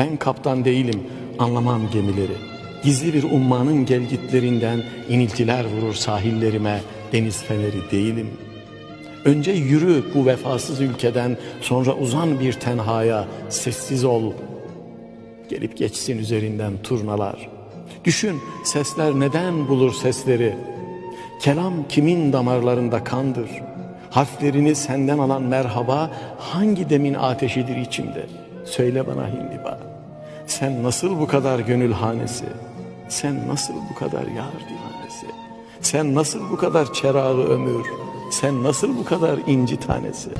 Ben kaptan değilim, anlamam gemileri. Gizli bir ummanın gelgitlerinden iniltiler vurur sahillerime, deniz feneri değilim. Önce yürü bu vefasız ülkeden, sonra uzan bir tenhaya, sessiz ol. Gelip geçsin üzerinden turnalar. Düşün sesler neden bulur sesleri? Kelam kimin damarlarında kandır? Harflerini senden alan merhaba hangi demin ateşidir içimde? Söyle bana hindiba. Sen nasıl bu kadar gönülhanesi? Sen nasıl bu kadar yar divanesi? Sen nasıl bu kadar çerağı ömür? Sen nasıl bu kadar inci tanesi?